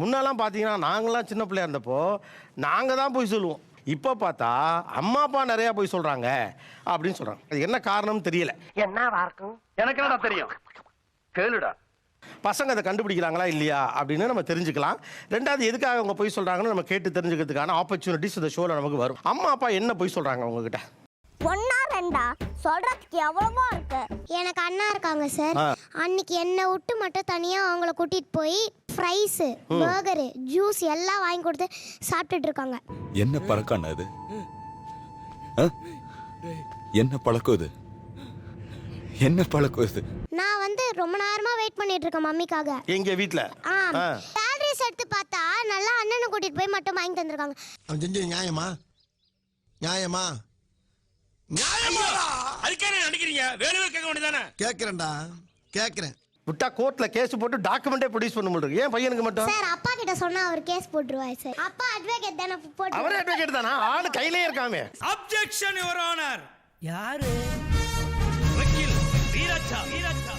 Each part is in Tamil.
முன்னெல்லாம் பார்த்தீங்கன்னா நாங்களாம் சின்ன பிள்ளையா இருந்தப்போ நாங்கள் தான் போய் சொல்லுவோம். இப்போ பார்த்தா அம்மா அப்பா நிறையா போய் சொல்கிறாங்க அப்படின்னு சொல்கிறாங்க அது என்ன காரணம் தெரியல. எனக்கு என்னடா தெரியும்? கேளுடா. பசங்க அதை கண்டுபிடிக்கிறாங்களா இல்லையா அப்படின்னு நம்ம தெரிஞ்சுக்கலாம். ரெண்டாவது எதுக்காக அவங்க போய் சொல்கிறாங்கன்னு நம்ம கேட்டு தெரிஞ்சுக்கிறதுக்கான ஆப்பர்ச்சுனிட்டிஸ் இந்த ஷோவில் நமக்கு வரும். அம்மா அப்பா என்ன போய் சொல்கிறாங்க உங்ககிட்ட ஒன்னா ரெண்டா சொல்றதுக்கு எவ்வளவோ இருக்கு. எனக்கு அண்ணா இருக்காங்க சார். அன்னைக்கு என்னை விட்டு மட்டும் தனியா அவங்கள கூட்டிட்டு போய் ஃப்ரைஸ் பர்கரு ஜூஸ் எல்லாம் வாங்கி கொடுத்து சாப்பிட்டுட்டு இருக்காங்க என்ன பழக்கம் அது? என்ன பழக்கம் இது? என்ன பழக்கம் இது? நான் வந்து ரொம்ப நேரமா வெயிட் பண்ணிட்டு இருக்கேன் மம்மிக்காக. எங்க வீட்டில் ஆ. ஆ. சேலரிஸ் எடுத்து பார்த்தா நல்லா அண்ணனை கூட்டிட்டு போய் மட்டும் வாங்கி தந்திருக்காங்க. அவன் செஞ்சது நியாயமா? நியாயமா? அதுக்கே நடிக்கிறீங்க வேணுவே கேட்க வேண்டியதானே கேக்குறேன்டா கேக்குறேன் விட்டா கோர்ட்டில் கேஸ் போட்டு டாக்குமெண்ட்டே ப்ரொடியூஸ் பண்ண முடியும் ஏன் பையனுக்கு மட்டும்? சார் அப்பா கிட்ட சொன்னா அவர் கேஸ் போட்டுருவாரு சார். அப்பா அட்வொகேட் தானே போட்டு அவரே அட்வொகேட் தானா? ஆளு கையிலே இருக்காமே. அப்ஜெக்ஷன் யுவர் ஆனர் யாரு? வக்கீல் வீராச்சா வீராச்சா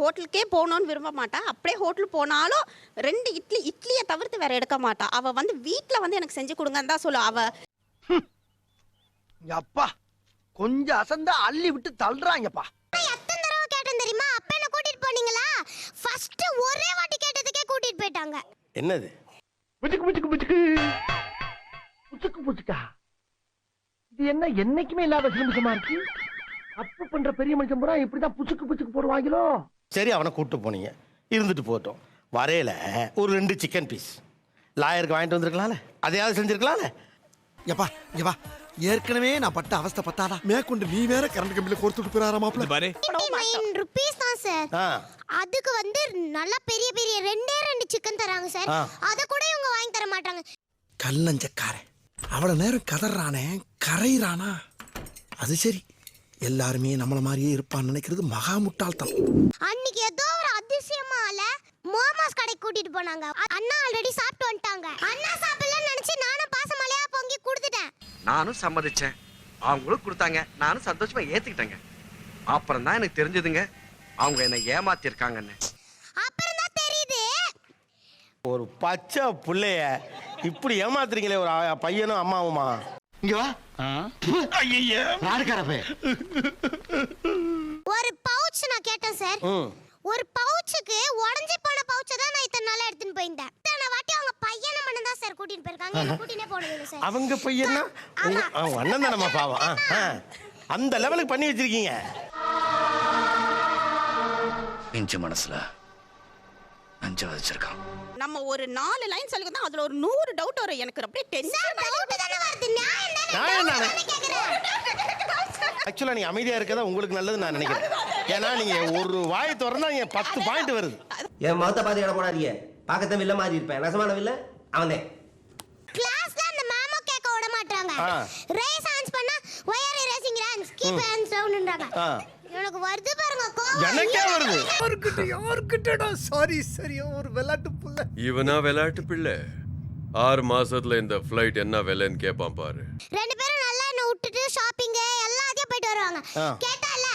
ஹோட்டலுக்கே போகணும்னு விரும்ப மாட்டா. அப்படியே ஹோட்டல் போனாலும் ரெண்டு இட்லி இட்லியை தவிர்த்து வேற எடுக்க மாட்டா. அவ வந்து வீட்ல வந்து எனக்கு செஞ்சு கொடுங்கன்னு தான் சொல்லுவா. அவ அப்பா கொஞ்சம் அசந்தா அள்ளி விட்டு தள்ளுறாங்கப்பா எத்தனை தடவை கேட்டேன் தெரியுமா அப்ப என்ன கூட்டிட்டு போனீங்களா ஃபர்ஸ்ட் ஒரே வாட்டி கேட்டதுக்கே போயிட்டாங்க என்னது? புச்சுக்கு புச்சுக்கு புச்சுக்கு புச்சுக்கு புச்சுக்கா இது என்ன என்னைக்குமே இல்லாத சிலிமிசமா இருக்கு? தப்பு பண்ற பெரிய மனுஷன் பூரா இப்படிதான் புச்சுக்கு புச்சுக்கு போடுவாங்களோ? சரி அவனை கூப்பிட்டு போனீங்க. இருந்துட்டு போகட்டும். வரையில ஒரு ரெண்டு சிக்கன் பீஸ் லாயருக்கு வாங்கிட்டு வந்திருக்கலாம்ல? அதையாவது செஞ்சிருக்கலாம்ல? எப்பா வா ஏற்கனவே நான் பட்ட அவஸ்தை பத்தாதா? மேற்கொண்டு நீ வேற கரண்ட் கம்பியில கொடுத்துட்டு போறாரா மாப்பிள்ள பாரு. ருபீஸ் தான் சார் அதுக்கு வந்து நல்லா பெரிய பெரிய ரெண்டு சிக்கன் தராங்க சார். அத கூட இவங்க வாங்கி தர மாட்டாங்க. கல்லஞ்சக்காரன். அவ்வளவு நேரம் கதறானே கரையிறானா? அது சரி. எல்லாருமே நம்மள மாதிரியே இருப்பான்னு நினைக்கிறது மகா முட்டாள்தனம். அன்னைக்கு ஏதோ ஒரு அதிசயமால மோமோஸ் கடைக்கு கூட்டிட்டு போனாங்க. அண்ணா ஆல்ரெடி சாப்பிட்டு வந்துட்டாங்க. அண்ணா சாப்பிடலன்னு நினைச்சு நானும் பாசமலையா பொங்கி கொடுத்துட்டேன். நானும் சம்மதிச்சேன். அவங்களும் கொடுத்தாங்க. நானும் சந்தோஷமா ஏத்துக்கிட்டேங்க. அப்புறம் தான் எனக்கு தெரிஞ்சதுங்க. அவங்க என்னை ஏமாத்திருக்காங்கன்னு. ஒரு பச்சை புள்ளைய இப்படி ஏமாத்துறீங்களே ஒரு பையனும் அம்மாவுமா? இங்க வா. ஐயா நாடுக்காரப்பே ஒரு பவுச் நான் கேட்டேன் சார் ஒரு பவுச்சுக்கு உடஞ்சி போன பவுச்சை தான் நான் இத்தனை நாளா எடுத்துன்னு போயிருந்தேன். இத்தனை வாட்டி அவங்க பையனை மட்டும் தான் சார் கூட்டிட்டு போயிருக்காங்க. கூட்டினே போனது சார் அவங்க பையனா? அண்ணன் தானம்மா பாவம். அந்த லெவலுக்கு பண்ணி வச்சிருக்கீங்க. பிஞ்சு மனசுல நஞ்ச வச்சிருக்கான். நம்ம ஒரு நாலு லைன் சொல்லி தான் அதுல ஒரு நூறு டவுட் வரும். எனக்கு அப்படியே டென்ஷன் நீங்கள் அமைதியாக இருக்கதா உங்களுக்கு நல்லது நான் நினைக்கிறேன். ஏன்னா நீங்கள் ஒரு வாய் திறந்தா இங்கே பத்து பாயிண்ட் வருது. என் முகத்தை பார்த்து இடம் போடாதீங்க. பார்க்கத்தான் வில்ல மாதிரி இருப்பேன். நெசமான வில்ல? அவன். கிளாஸ்ல அந்த மேமோ கேட்க விட மாட்டாங்க. ரேஸ் கீப் ஹேண்ட்ஸ் டவுன்ன்றாங்க எனக்கு வருது பாருங்க கோவம். எனக்கே வருது. யாருக்கிட்ட யாருக்கிட்டடா சாரி சரியா ஒரு விளையாட்டு புள்ள. இவனா விளையாட்டு பிள்ளை? ஆறு மாசத்துல இந்த ஃப்ளைட் என்ன விலைன்னு கேட்பான் பாரு. ரெண்டு பேரும் நல்லா என்ன விட்டுட்டு ஷாப்பிங் எல்லாத்தையும் போயிட்டு வருவாங்க. கேட்டால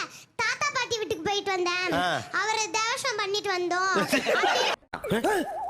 தாத்தா பாட்டி வீட்டுக்கு போயிட்டு வந்தேன். அவரை தேவசம் பண்ணிட்டு வந்தோம்.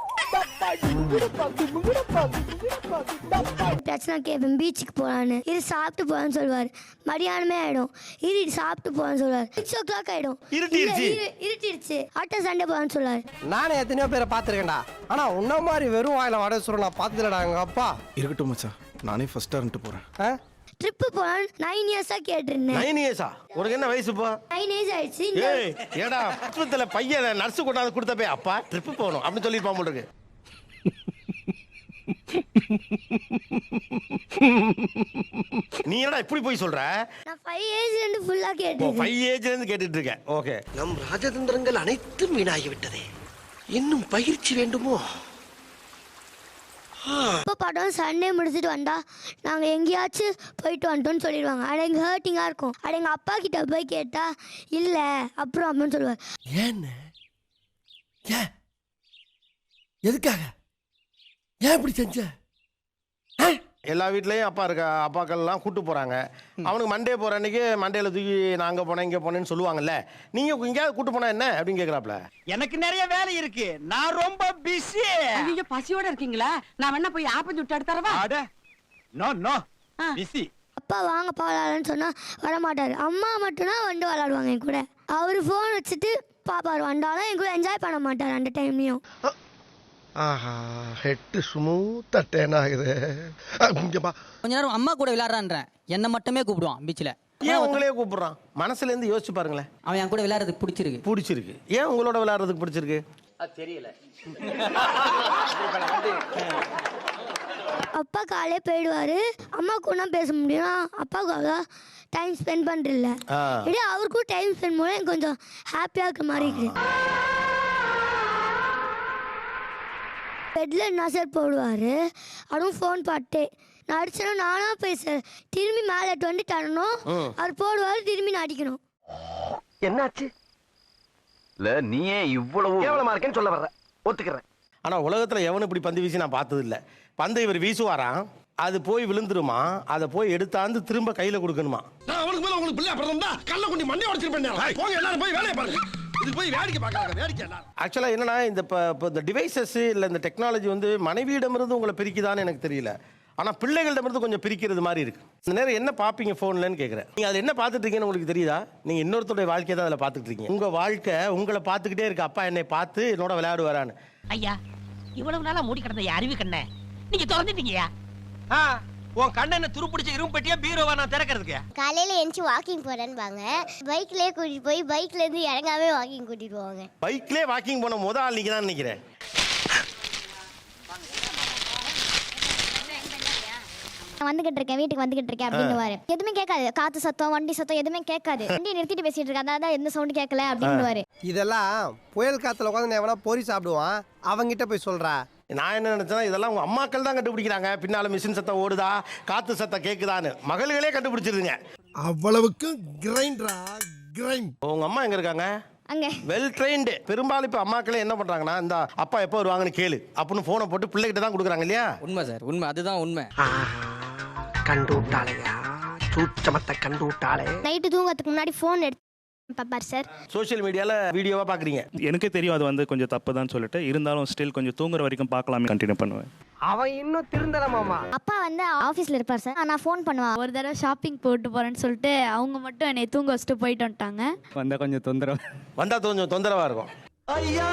பிரச்சனை கேட்பேன் பீச்சுக்கு போகலான்னு இது சாப்பிட்டு போகலான்னு சொல்லுவார். மதியானமே ஆயிடும். இது இது சாப்பிட்டு போகலான்னு சொல்லுவார். சிக்ஸ் ஓ கிளாக் ஆயிடும். இருட்டிருச்சு. இல்ல, இரு- இருட்டிருச்சு. ஆட்டோ சண்டே போகலான்னு சொல்லுவார். நானே எத்தனையோ பேரை பார்த்துருக்கேன்டா. ஆனா உன்ன மாதிரி வெறும் வாயில வடை சுருள் நான் பார்த்ததுலடா எங்க அப்பா. இருக்கட்டும் மச்சான். நானே ஃபர்ஸ்ட் இருந்துட்டு போறேன். ஆ? ட்ரிப்பு போகலான்னு நைன் இயர்ஸாக கேட்டிருந்தேன். நைன் இயர்ஸா உனக்கு என்ன வயசு இப்போ? நைன் இயர்ஸ் ஆயிடுச்சு இந்த ஏய் ஏடா ஆஸ்பத்திரியில் பையன் நர்ஸு கொண்டாந்து கொடுத்த போய் அப்பா ட்ரிப்பு போகணும் அப்படின்னு சொல்லியிருப்பான் போல இருக்கு நீ என்னடா இப்படி போய் சொல்ற? நான் ஃபைவ் இயர்ஸ்லேருந்து ஃபுல்லாக ஓ கேட்டிருக்கேன். ஃபைவ் ஏஜ்ல இருந்து கேட்டுட்டு இருக்கேன். ஓகே நம் ராஜதந்திரங்கள் அனைத்தும் வீணாகி விட்டதே இன்னும் பயிற்சி வேண்டுமோ? இப்போ படம் சண்டே முடிச்சுட்டு வந்தா நாங்கள் எங்கேயாச்சும் போயிட்டு வந்துட்டோம்னு சொல்லிடுவாங்க. அட எங்கள் ஹர்ட்டிங்காக இருக்கும். அது எங்கள் அப்பா கிட்ட போய் கேட்டா இல்லை அப்புறம் அப்படின்னு சொல்லுவார். ஏன்னு ஏன்? எதுக்காக? ஏன் இப்படி செஞ்ச? எல்லா வீட்லயும் அப்பா இருக்க அப்பாக்கள்லாம் கூட்டு போறாங்க. அவனுக்கு மண்டே போற அன்னைக்கு மண்டேல தூக்கி நான் அங்க போனேன் இங்க போனேன்னு சொல்லுவாங்கல்ல. நீங்க எங்கேயாவது கூட்டு போனா என்ன அப்படின்னு கேக்குறாப்ல? எனக்கு நிறைய வேலை இருக்கு. நான் ரொம்ப பிஸி ஐயோ பசியோட இருக்கீங்களா? நான் வேணா போய் ஆப்பம் சுட்டு எடுத்துறவா அட நோ நோ பிஸி அப்பா வாங்கப்பா விளாட்லான்னு சொன்னால் வரமாட்டார். அம்மா மட்டும்தான் வந்து விளாடுவாங்க என் கூட. அவர் ஃபோன் வச்சுட்டு பாப்பார் வந்தாலும் என் கூட என்ஜாய் பண்ண மாட்டார் அந்த டைம்லையும் ஆஹா ஹெட்டு ஸ்மூத்தா டேன் ஆகுது. கொஞ்ச நேரம் அம்மா கூட விளையாடுறான்றேன். என்ன மட்டுமே கூப்பிடுவான் பீச்சில் ஏன் உங்களே கூப்பிடுறான்? மனசுல இருந்து யோசிச்சு பாருங்களேன். அவன் என் கூட விளையாடுறதுக்கு பிடிச்சிருக்கு. பிடிச்சிருக்கு. ஏன் உங்களோட விளையாடுறதுக்கு பிடிச்சிருக்கு? அப்பா காலையே போயிடுவார். அம்மா கூட பேச முடியும் அப்பாவுக்கு அவ்வளோ டைம் ஸ்பெண்ட் பண்ணுறதில்ல. இதே அவருக்கும் டைம் ஸ்பெண்ட் பண்ண கொஞ்சம் ஹாப்பியாக இருக்கிற மாதிரி இருக்குது பெட்டில் என்ன சார் போடுவார்? அதுவும் ஃபோன் பாட்டு நான் அடிச்சேன்னா நானாக பேச திரும்பி மேலே வந்து தரணும். அவர் போடுவார் திரும்பி நான் அடிக்கணும். என்னாச்சு? இல்ல நீயே இவ்வளவு கேவலமா இருக்கேன்னு சொல்ல வர்ற. ஒத்துக்கிறேன். ஆனா உலகத்துல எவனும் இப்படி பந்து வீசி நான் பார்த்தது இல்ல பந்தை இவர் வீசுவாராம். அது போய் விழுந்துருமா? அதை போய் எடுத்தாந்து திரும்ப கையில கொடுக்கணுமா? நான் அவனுக்கு மேல உங்களுக்கு பிள்ளை அப்புறம் தான் கல்ல கொண்டு மண்ணை உடச்சிருப்பேன் போங்க எல்லாரும் போய் வேலையை பாருங்க. இது போய் வேடிக்கை பார்க்கறாங்க வேடிக்கை எல்லாரும் ஆக்சுவலாக என்னன்னா இந்த இப்போ இந்த டிவைசஸ் இல்லை இந்த டெக்னாலஜி வந்து மனைவியிடமிருந்து உங்களை பிரிக்குதான்னு எனக்கு தெரியல. ஆனால் பிள்ளைகளிடமிருந்து கொஞ்சம் பிரிக்கிறது மாதிரி இருக்கு. இந்த நேரம் என்ன பார்ப்பீங்க ஃபோன்லன்னு கேட்குறேன் நீங்கள் அதில் என்ன பார்த்துட்டு இருக்கீங்கன்னு உங்களுக்கு தெரியுதா? நீங்கள் இன்னொருத்தருடைய வாழ்க்கையை தான் அதில் பார்த்துட்டு இருக்கீங்க உங்கள் வாழ்க்கை உங்களை பார்த்துக்கிட்டே இருக்கு. அப்பா என்னை பார்த்து என்னோட விளையாடுவாரான்னு. ஐயா இவ்வளவு நாளா மூடி கிடந்த அறிவு கண்ண நீங்க திறந்துட்டீங்கயா உன் கண்ணனை துருப்பிடிச்ச இரும்பு பெட்டியா பீரோவா நான் திறக்கிறதுக்கு? காலையில எந்திச்சு வாக்கிங் போறேன்பாங்க. பைக்லயே கூட்டிட்டு போய் பைக்ல இருந்து இறங்காம வாக்கிங் கூட்டிட்டு போவாங்க. பைக்லேயே வாக்கிங் போன முத ஆள் நீங்கள் தான் நினைக்கிறேன். நான் வந்துகிட்டு இருக்கேன் வீட்டுக்கு வந்துகிட்டு இருக்கேன் அப்படின்னு எதுவுமே கேட்காது. காத்து சத்தம் வண்டி சத்தம் எதுவுமே கேட்காது. வண்டி நிறுத்திட்டு பேசிட்டு இருக்கேன் அதான் எந்த சவுண்ட் கேட்கல அப்படின்னு இதெல்லாம் புயல் காத்துல உட்காந்து எவனா பொறி சாப்பிடுவான்? அவங்கிட்ட போய் சொல்றா. நான் என்ன நினைச்சேன்னா இதெல்லாம் உங்க அம்மாக்கள் தான் கண்டுபிடிக்கிறாங்க. பின்னால மிஷின் சத்தம் ஓடுதா காத்து சத்தம் கேக்குதான்னு. மகள்களே கண்டுபிடிச்சிருதுங்க. அவ்வளவுக்கு கிரைண்டரா கிரைண்ட் உங்க அம்மா எங்க இருக்காங்க? அங்க. வெல் ட்ரெயின்டு பெரும்பாலும் இப்போ அம்மாக்களே என்ன பண்றாங்கன்னா இந்த அப்பா எப்போ வருவாங்கன்னு கேளு. அப்படின்னு ஃபோனை போட்டு பிள்ளைகிட்ட தான் கொடுக்குறாங்க இல்லையா? உண்மை சார் உண்மை. அதுதான் உண்மை. கண்டு விட்டாளையா சூச்சமத்தை கண்டு விட்டாளே நைட்டு தூங்கறதுக்கு முன்னாடி ஃபோன் எடுத்து பாப்பார் சார். சோஷியல் மீடியால வீடியோவா பாக்குறீங்க. எனக்கே தெரியும் அது வந்து கொஞ்சம் தப்பு தான் சொல்லிட்டு. இருந்தாலும் ஸ்டில் கொஞ்சம் தூங்குற வரைக்கும் பார்க்கலாமே கண்டினியூ பண்ணுவேன். அவன் இன்னும் திருந்தல மாமா. அப்பா வந்து ஆஃபீஸில் இருப்பார் சார். நான் ஃபோன் பண்ணுவேன் ஒரு தடவை ஷாப்பிங் போட்டு போகிறேன்னு சொல்லிட்டு அவங்க மட்டும் என்னை தூங்க வச்சுட்டு போயிட்டு வந்துட்டாங்க. வந்தால் கொஞ்சம் தொந்தரவு. வந்தா கொஞ்சம் தொந்தரவா இருக்கும். ஐயா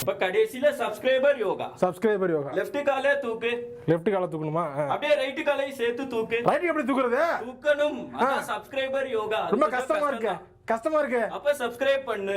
இப்போ கடைசியில் subscriber yoga. Subscriber yoga. Left காலை தூக்கு. லெஃப்ட் கால தூக்கணுமா? அப்படியே ரைட்டு காலை சேர்த்து தூக்கு. ரைட் எப்படி தூக்குறது? தூக்கணும். சப்ஸ்கிரைபர் யோகா. ரொம்ப கஷ்டமா இருக்கு. கஷ்டமா இருக்கு. அப்ப சப்ஸ்கிரைப் பண்ணு.